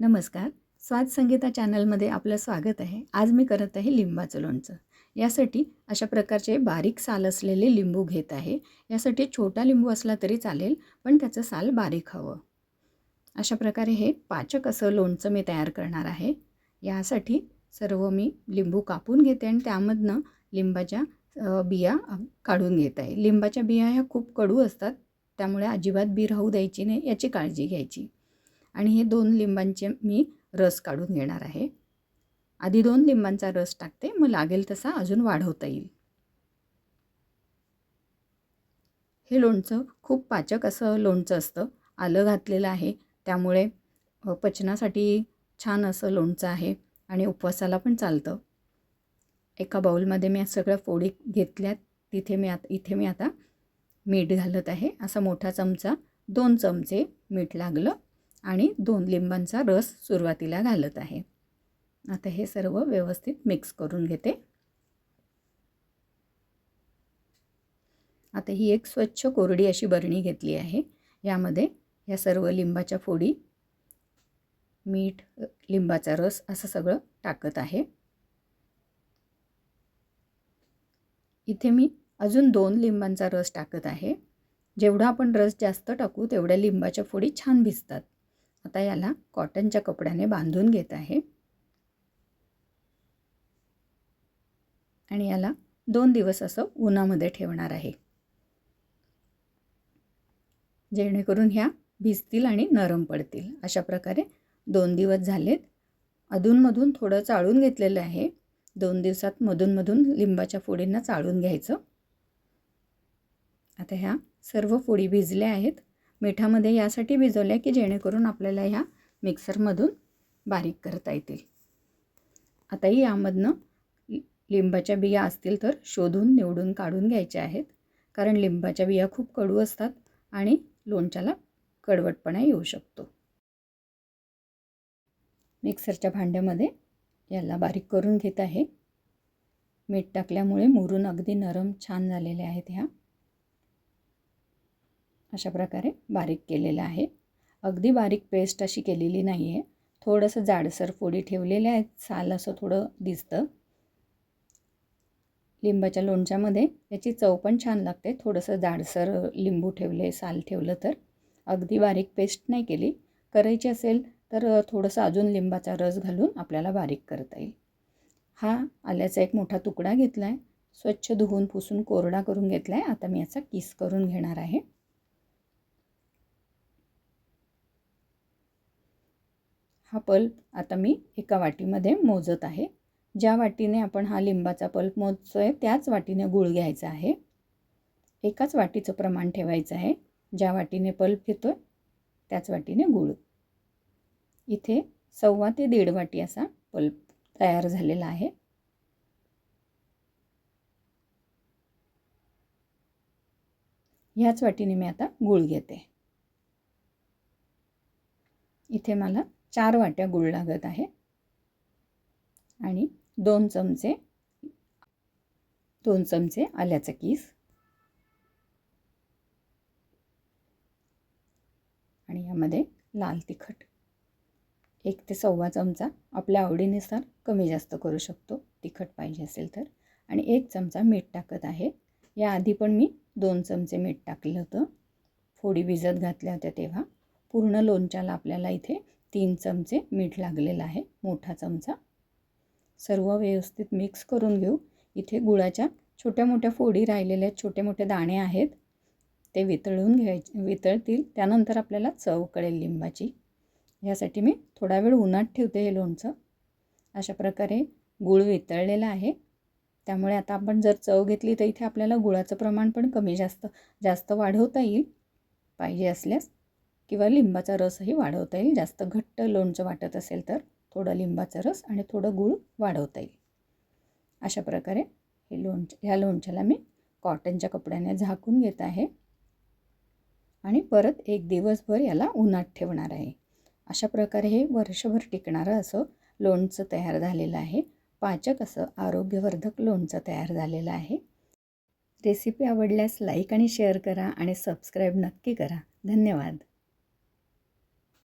नमस्कार. स्वाद संगीता चॅनलमध्ये आपलं स्वागत आहे. आज मी करत आहे लिंबाचं लोणचं यासाठी अशा प्रकारचे बारीक साल असलेले लिंबू घेत आहे. यासाठी छोटा लिंबू असला तरी चालेल पण त्याचं साल बारीक हवं. अशा प्रकारे हे पाचक असं लोणचं मी तयार करणार आहे. यासाठी सर्व मी लिंबू कापून घेते आणि त्यामधनं लिंबाच्या बिया काढून घेत आहे. लिंबाच्या बिया ह्या खूप कडू असतात त्यामुळे अजिबात बी राहू द्यायची नाही याची काळजी घ्यायची. आणि हे दोन लिंबांचे मी रस काढून घेणार आहे. आधी दोन लिंबांचा रस टाकते मग लागेल तसा अजून वाढवता येईल. हे लोणचं खूप पाचक असं लोणचं असतं आलं घातलेलं आहे त्यामुळे पचनासाठी छान असं लोणचं आहे आणि उपवासाला पण चालतं. एका बाऊलमध्ये मी सगळ्या फोडी घेतल्यात तिथे मी आता इथे मी आता मीठ घालत आहे. असा मोठा चमचा दोन चमचे मीठ लागलं. आणि दोन लिंबांचा रस सुरुवातीला घालत आहे. आता हे सर्व व्यवस्थित मिक्स करून घेते. आता ही एक स्वच्छ कोरडी अशी बरणी घेतली आहे. यामध्ये या सर्व लिंबाच्या फोडी मीठ लिंबाचा रस असं सगळं टाकत आहे. इथे मी अजून दोन लिंबांचा रस टाकत आहे. जेवढा आपण रस जास्त टाकू तेवढ्या लिंबाच्या फोडी छान भिजतात. आता याला कॉटनच्या कपड्याने बांधून घेत आहे. आणि याला दोन दिवस असं उन्हामध्ये ठेवणार आहे. जेणेकरून ह्या भिजतील आणि नरम पडतील. अशा प्रकारे दोन दिवस झालेत. अधूनमधून थोडं चाळून घेतलेलं आहे. दोन दिवसात मधूनमधून लिंबाच्या फोडींना चाळून घ्यायचं. आता ह्या सर्व फोडी भिजल्या आहेत. मिठामध्ये यासाठी भिजवल्या की जेणेकरून आपल्याला ह्या मिक्सरमधून बारीक करता येतील. आताही यामधनं लिंबाच्या बिया असतील तर शोधून निवडून काढून घ्यायच्या आहेत. कारण लिंबाच्या बिया खूप कडू असतात आणि लोणच्याला कडवटपणा येऊ शकतो. मिक्सरच्या भांड्यामध्ये याला बारीक करून घेत आहे. मीठ टाकल्यामुळे मुरून अगदी नरम छान झालेले आहेत ह्या. अशा प्रकारे बारीक केलेलं आहे. अगदी बारीक पेस्ट अशी केलेली नाही आहे थोडंसं जाडसर फोडी ठेवलेल्या आहेत. साल असं थोडं दिसतं. लिंबाच्या लोणच्यामध्ये याची चव पण छान लागते. थोडंसं जाडसर लिंबू ठेवले साल ठेवलं तर. अगदी बारीक पेस्ट नाही केली. करायची असेल तर थोडंसं अजून लिंबाचा रस घालून आपल्याला बारीक करता येईल. हा आल्याचा एक मोठा तुकडा घेतला आहे स्वच्छ धुवून पुसून कोरडा करून घेतला आहे आता मी याचा किस करून घेणार आहे. हा पल्प आता मी एका वाटीमध्ये मोजत आहे. ज्या वाटीने आपण हा लिंबाचा पल्प मोजतो आहे त्याच वाटीने गूळ घ्यायचा आहे. एकाच वाटीचं प्रमाण ठेवायचं आहे. ज्या वाटीने पल्प घेतो आहे त्याच वाटीने गूळ. इथे सव्वा ते दीड वाटी असा पल्प तयार झालेला आहे. ह्याच वाटीने मी आता गूळ घेते. इथे मला चार वाट्या गूळ लागत आहे. आणि दोन चमचे दोन चमचे आल्याचं कीस. आणि यामध्ये लाल तिखट. एक ते सव्वा चमचा आपल्या आवडीनुसार कमी जास्त करू शकतो. तिखट पाहिजे असेल तर. आणि एक चमचा मीठ टाकत आहे. याआधी पण मी दोन चमचे मीठ टाकलं होतं. फोडी भिजत घातल्या होत्या तेव्हा. पूर्ण लोणच्याला आपल्याला इथे तीन चमचे मीठ लागलेलं आहे मोठा चमचा. सर्व व्यवस्थित मिक्स करून घेऊ. इथे गुळाच्या छोट्या मोठ्या फोडी राहिलेल्या छोटे मोठे दाणे आहेत. ते वितळून घ्यायचे वितळतील. त्यानंतर आपल्याला चव कळेल लिंबाची. ह्यासाठी मी थोडा वेळ उन्हात ठेवते हे लोणचं. अशा प्रकारे गूळ वितळलेला आहे. त्यामुळे आता आपण जर चव घेतली तर इथे आपल्याला गुळाचं प्रमाण पण कमी जास्त जास्त वाढवता येईल. पाहिजे असल्यास किंवा लिंबाचा रसही वाढवता येईल. जास्त घट्ट लोणचं वाटत असेल तर थोडं लिंबाचा रस आणि थोडं गूळ वाढवता येईल. अशा प्रकारे हे लोणच ह्या लोणच्याला मी कॉटनच्या कपड्याने झाकून घेत आहे. आणि परत एक दिवसभर याला उन्हात ठेवणार आहे. अशा प्रकारे हे वर्षभर टिकणारं असं लोणचं तयार झालेलं आहे. पाचक असं आरोग्यवर्धक लोणचं तयार झालेलं आहे. रेसिपी आवडल्यास लाईक आणि शेअर करा आणि सबस्क्राईब नक्की करा. धन्यवाद.